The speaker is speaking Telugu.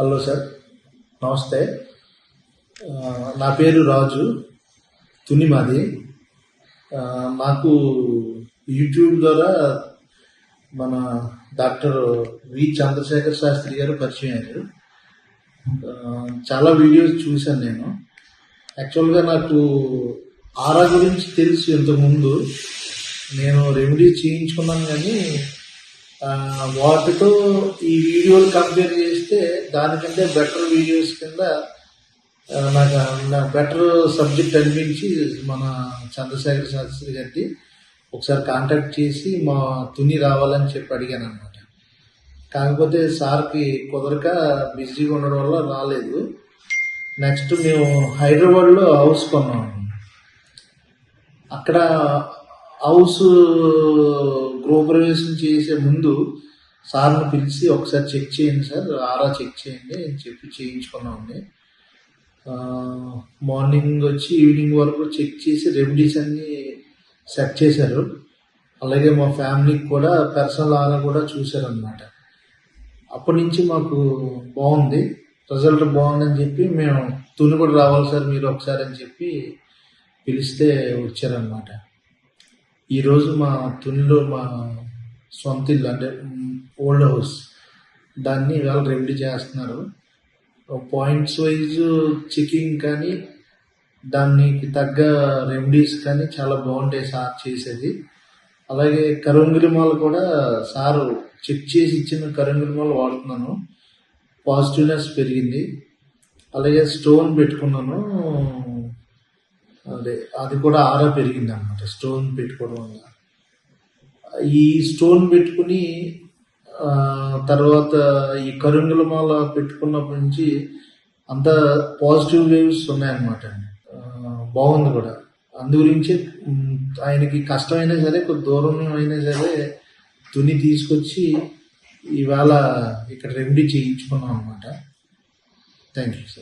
Hello sir. నమస్తే. నా పేరు రాజు. తుని మాది. నాకు యూట్యూబ్ ద్వారా మన డాక్టర్ వి చంద్రశేఖర్ శాస్త్రి గారు పరిచయం అయ్యారు. చాలా వీడియోస్ చూశాను నేను. యాక్చువల్గా నాకు ఆరా గురించి తెలుసు ఇంతకుముందు. నేను రెమెడీ చేయించుకున్నాను కానీ వాటితో ఈ వీడియోలు కంపేర్ చేస్తే దానికంటే బెటర్ వీడియోస్ కింద నాకు బెటర్ సబ్జెక్ట్ అనిపించి మన చంద్రశేఖర్ శాస్త్రి గారికి ఒకసారి కాంటాక్ట్ చేసి మా తుని రావాలని చెప్పి అడిగాను అనమాట కాకపోతే సార్కి కుదరక బిజీగా ఉండడం వల్ల రాలేదు. నెక్స్ట్ మేము హైదరాబాద్లో హౌస్ కొన్నాం. అక్కడ హౌస్ గృహప్రవేశం చేసే ముందు సార్ని పిలిచి ఒకసారి చెక్ చేయండి సార్ ఆరా చెక్ చేయండి అని చెప్పి చేయించుకున్నామండి మార్నింగ్ వచ్చి ఈవినింగ్ వరకు చెక్ చేసి రెమెడీస్ అన్ని సెట్ చేశారు. అలాగే మా ఫ్యామిలీకి కూడా పర్సనల్ ఆరా కూడా చూశారనమాట అప్పటి నుంచి మాకు బాగుంది. రిజల్ట్ బాగుందని చెప్పి మేము తుని కూడా రావాలి సార్ మీరు ఒకసారి అని చెప్పి పిలిస్తే వచ్చారనమాట ఈరోజు మా తునిలో మా సొంత ఇల్లు అంటే ఓల్డ్ హౌస్ దాన్ని ఇవాళ రెమెడీ చేస్తున్నారు. పాయింట్స్ వైజ్ చెకింగ్ కానీ దానికి తగ్గ రెమెడీస్ కానీ చాలా బాగుంటాయి సార్ చేసేది. అలాగే కరుంగిలిమాల కూడా సారు చెక్ చేసి ఇచ్చిన కరుంగిలిమాల వాడుతున్నాను. పాజిటివ్నెస్ పెరిగింది. అలాగే స్టోన్ పెట్టుకున్నాను. అదే అది కూడా ఆరా పెరిగింది అనమాట స్టోన్ పెట్టుకోవడం వల్ల. ఈ స్టోన్ పెట్టుకుని తర్వాత ఈ కరుంగులమాల పెట్టుకున్నప్పటి నుంచి అంత పాజిటివ్ వేవ్స్ ఉన్నాయన్నమాట బాగుంది కూడా. అందు గురించి ఆయనకి కష్టమైనా సరే కొద్ది దూరం అయినా సరే తుని తీసుకొచ్చి ఇవాళ ఇక్కడ రెమెడీ చేయించుకున్నాం అనమాట థ్యాంక్ యూ సార్